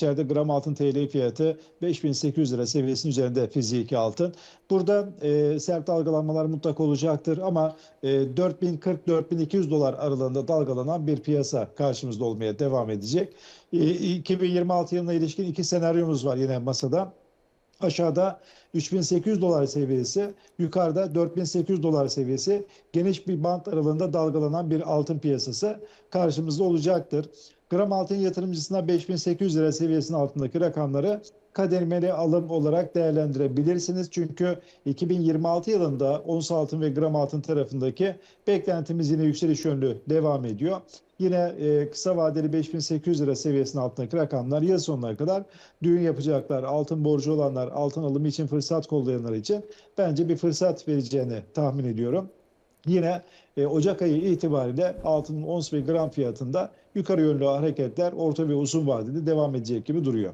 içeride gram altın TL fiyatı 5800 lira seviyesinin üzerinde fiziki altın. Burada e, sert dalgalanmalar mutlak olacaktır ama e, 4040-4200 dolar aralığında dalgalanan bir piyasa karşımızda olmaya devam edecek. E, 2026 yılına ilişkin iki senaryomuz var yine masada. Aşağıda 3800 dolar seviyesi, yukarıda 4800 dolar seviyesi geniş bir bant aralığında dalgalanan bir altın piyasası karşımızda olacaktır. Gram altın yatırımcısına 5800 lira seviyesinin altındaki rakamları kademeli alım olarak değerlendirebilirsiniz. Çünkü 2026 yılında ons altın ve gram altın tarafındaki beklentimiz yine yükseliş yönlü devam ediyor. Yine e, kısa vadeli 5800 lira seviyesinin altındaki rakamlar yıl sonuna kadar düğün yapacaklar, altın borcu olanlar, altın alımı için fırsat kollayanlar için bence bir fırsat vereceğini tahmin ediyorum. Yine e, Ocak ayı itibariyle altının ons ve gram fiyatında yukarı yönlü hareketler orta ve uzun vadede devam edecek gibi duruyor.